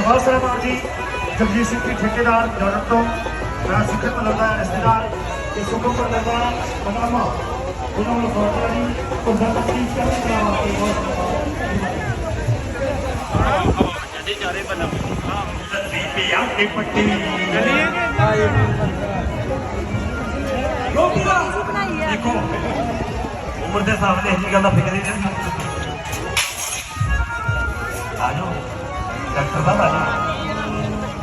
ਸੁਭਾਸ਼ ਸਾਹਿਬਾਨ ਜੀ ਜਗਜੀਤ ਸਿੰਘ ਜੀ ਠੇਕੇਦਾਰ ਜੋਰਟ ਤੋਂ ਮੇਰਾ ਸਿੱਖਰ ਮੱਲਰ ਦਾ ਰਿਸ਼ਤੇਦਾਰ ਤੇ ਸੁਖਮ ਮੱਲਰ ਦਾ ਮਨਾਮਾ ਉਹਨਾਂ ਨੂੰ ਸਵਾਗਤ ਹੈ ਜੀ ਉਹਨਾਂ ਦਾ ਕੀ ਕਰਨ ਦਾ ਵਾਸਤੇ ਬਹੁਤ ਜੱਦੀ ਚਾਰੇ ਬੰਨਾ ਲੱਤੀ ਪਿਆ ਕੇ ਪੱਟੀ ਦੇਖੋ ਉਮਰ ਦੇ ਹਿਸਾਬ ਨਾਲ ਇਹ ਗੱਲ ਦਾ ਫਿਕਰ ਹੀ ਨਹੀਂ ਡਾਕਟਰ ਸਾਹਿਬ ਆ ਜਾਓ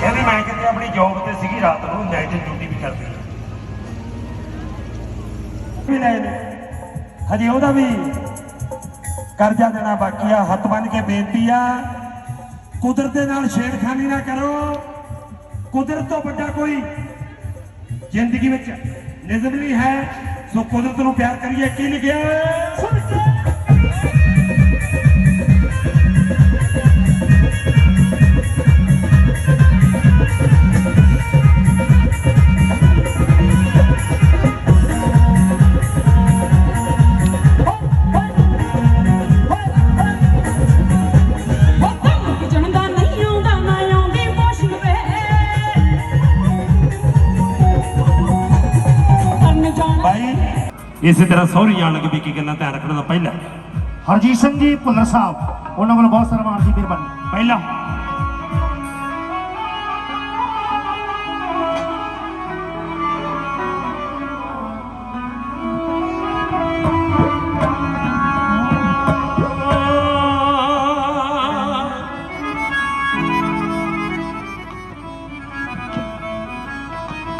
ਕਹਿੰਦੀ ਮੈਂ ਕਿਤੇ ਆਪਣੀ ਜੌਬ ਤੇ ਸੀਗੀ ਰਾਤ ਨੂੰ ਨਾਈਟ ਡਿਊਟੀ ਵੀ ਕਰਦੀ ਵੀ ਲੈ ਹਜੇ ਉਹਦਾ ਵੀ ਕਰਜ਼ਾ ਦੇਣਾ ਬਾਕੀ ਆ ਹੱਥ ਬੰਨ ਕੇ ਬੇਨਤੀ ਆ। ਕੁਦਰਤ ਦੇ ਨਾਲ ਛੇੜਖਾਨੀ ਨਾ ਕਰੋ। ਕੁਦਰਤ ਤੋਂ ਵੱਡਾ ਕੋਈ ਜ਼ਿੰਦਗੀ ਵਿੱਚ ਨਿਜ਼ਮ ਨਹੀਂ ਹੈ। ਸੋ ਕੁਦਰਤ ਨੂੰ ਪਿਆਰ ਕਰੀਏ ਕੀ ਲਿਖਿਆ ਜਣਦਾ ਇਸੇ ਤਰ੍ਹਾਂ ਸਹੁਰੀ ਜਾਣ ਲੱਗੇ ਵੀ ਕੀ ਗੱਲਾਂ ਧਿਆਨ ਰੱਖਣ ਦਾ ਪਹਿਲਾ। ਹਰਜੀਤ ਸਿੰਘ ਜੀ, ਭੁੱਲਰ ਸਾਹਿਬ, ਉਹਨਾਂ ਵੱਲੋਂ ਬਹੁਤ ਸਾਰਾ ਮਾਣ ਦੀ ਮਿਹਰਬਾਨੀ। ਪਹਿਲਾਂ।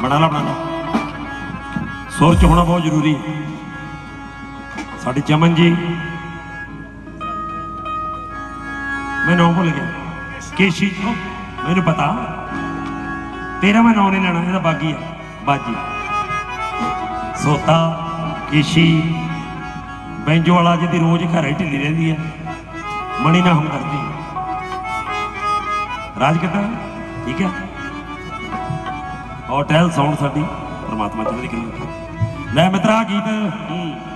ਬਣਾ ਲਾ ਬਣਾ ਲਾ। ਸੁਰ ਚ ਹੋਣਾ ਬਹੁਤ ਜ਼ਰੂਰੀ ਹੈ। ਸਾਡੇ ਚਮਨ ਜੀ। ਮੈਂ ਨਾਮ ਭੁੱਲ ਗਿਆ। ਕੇਸ਼ੀ ਮੈਨੂੰ ਪਤਾ। ਤੇਰਾ ਮੈਂ ਨਾਮ ਨਹੀਂ ਲੈਣਾ, ਇਹਦਾ ਬਾਗੀ ਆ, ਬਾਜੀ। ਸੋਤਾ, ਕੇਸ਼ੀ ਬੈਂਜੋ ਵਾਲਾ ਜਿਹਦੀ ਰੋਜ਼ ਘਰੇ ਢਿੱਲੀ ਰਹਿੰਦੀ ਹੈ ਮਣੀ ਨਾ ਹਮਦਰਦੀ ਰਾਜ ਕਿੱਦਾਂ ਠੀਕ ਹੈ? ਹੋਟਲ ਸਾਊਂਡ ਸਾਡੀ ਪਰਮਾਤਮਾ ਚੜ੍ਹਦੀ ਕਲਾ ਰੱਖੇ। ਲੈ ਮਿੱਤਰਾ, ਗੀਤ। ਹੂੰ।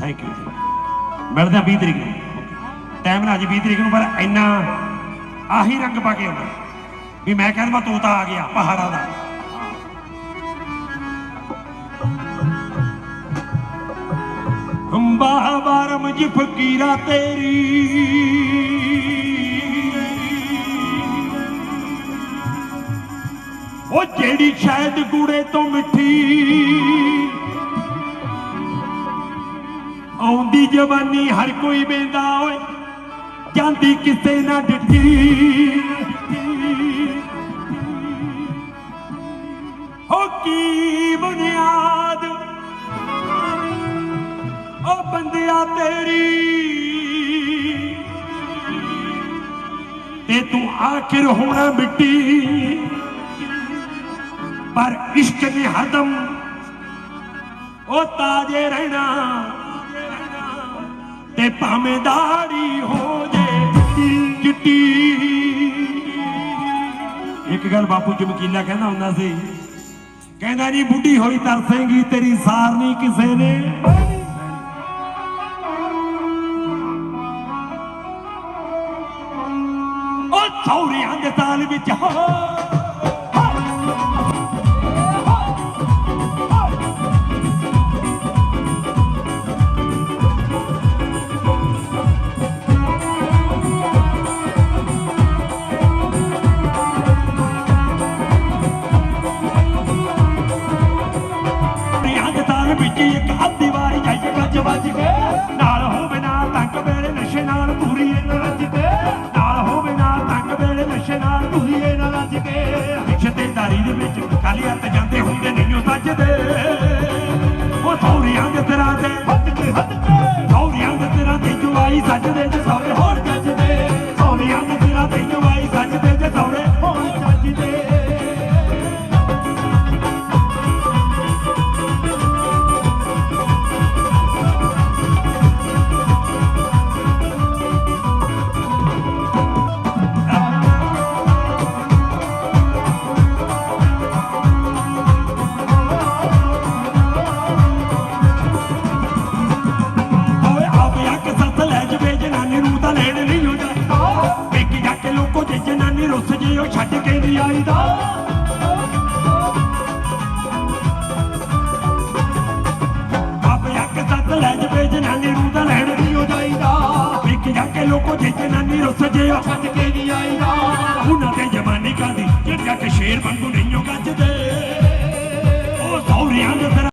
ਥੈਂਕ ਯੂ ਮਿਲਦੇ ਆ 20 ਤਰੀਕ ਨੂੰ। ਟਾਈਮ ਨਾਲ ਜੀ 20 ਤਰੀਕ ਨੂੰ ਪਰ ਇੰਨਾ ਆਹੀ ਰੰਗ ਪਾ ਕੇ ਆਉਣਾ ਵੀ ਮੈਂ ਕਹਿੰਦਾ ਮੈਂ ਤੋਤਾ ਆ ਗਿਆ, ਪਹਾੜਾਂ ਦਾ। ਬਾਬਾ ਰਮਜੀ ਫਕੀਰਾ ਤੇਰੀ। ਉਹ ਜਿਹੜੀ ਸ਼ਾਇਦ ਗੂੜੇ ਤੋਂ ਮਿੱਠੀ ਆਉਂਦੀ ਜਵਾਨੀ ਹਰ ਕੋਈ ਵੇਂਦਾ ਓਏ, ਜਾਂਦੀ ਕਿਸੇ ਨਾ ਡਿੱਠੀ। ਹੋ ਕੀ ਬੁਨਿਆਦ, ਉਹ ਬੰਦਿਆ ਤੇਰੀ। ਤੇ ਤੂੰ ਆਖਿਰ ਹੋਣਾ ਮਿੱਟੀ। ਪਰ ਇਸ਼ਕ ਨੇ ਹਰਦਮ ਉਹ ਤਾਜੇ ਰਹਿਣਾ। ਤੇ ਭਾਵੇਂ ਦਾੜੀ ਹੋ ਜੇ ਚਿੱਟੀ ਇੱਕ ਗੱਲ ਬਾਪੂ ਚਮਕੀਲਾ ਕਹਿੰਦਾ ਹੁੰਦਾ ਸੀ, ਕਹਿੰਦਾ ਨਹੀਂ ਬੁੱਢੀ ਹੋਈ ਤਰਸੇਂਗੀ, ਤੇਰੀ ਸਾਰ ਨਹੀਂ ਕਿਸੇ ਨੇ। ਉਹ ਸੌਰਿਆਂ ਦੇ ਤਾਲ ਵਿੱਚ, ਹੋ। ਰਿਆਂ ਵਿੱਚ ਇੱਕ ਅੱਧੀ ਵਾਰੀ ਜਾਈਏ ਗੱਜ ਵੱਜ ਕੇ ਨਾਲ ਹੋਵੇ ਨਾ ਤੰਗ ਵੇਲੇ ਨਸ਼ੇ ਨਾਲ ਪੂਰੀਏ ਨਾ ਰੱਜ ਕੇ ਨਾਲ ਹੋਵੇ ਨਾ ਤੰਗ ਵੇਲੇ ਨਸ਼ੇ ਨਾਲ ਪੂਰੀਏ ਨਾ ਰੱਜ ਕੇ ਰਿਸ਼ਤੇਦਾਰੀ ਦੇ ਵਿੱਚ ਕਾਲੀ ਹੱਥ ਜਾਂਦੇ ਹੁੰਦੇ ਨਹੀਂ ਉਹ ਸੱਜਦੇ। ਉਹ ਥੌਰੀਆਂ ਦੇ ਤੇਰਾ ਦੇ ਹੱਥ ਤੇ ਹੱਥ ਤੇ ਥੌਰੀਆਂ ਦੇ ਤੇਰਾ ਤੇ ਜਵਾਈ ਸੱਜਦੇ ਰੁੱਸ ਜੇ ਉਹ ਛੱਡ ਕੇ ਨਹੀਂ ਆਈਦਾ। ਬਾਬੇ ਅੱਖ ਤੱਕ ਲੈ ਜਵੇ ਜਨਾਨੀ ਨੂੰ ਤਾਂ ਲੈਣ ਨਹੀਂ ਹੋ ਜਾਈਦਾ। ਪੇਕੀ ਜਾ ਕੇ ਲੋਕੋ ਜੇ ਜਨਾਨੀ ਰੁੱਸ ਜੇ ਉਹ ਛੱਡ ਕੇ ਨਹੀਂ ਆਈਦਾ। ਉਹਨਾਂ ਦੇ ਜਮਾਨੇ ਕਾਦੀ ਜਿਹੜਾ ਕਿ ਸ਼ੇਰ ਵਾਂਗੂ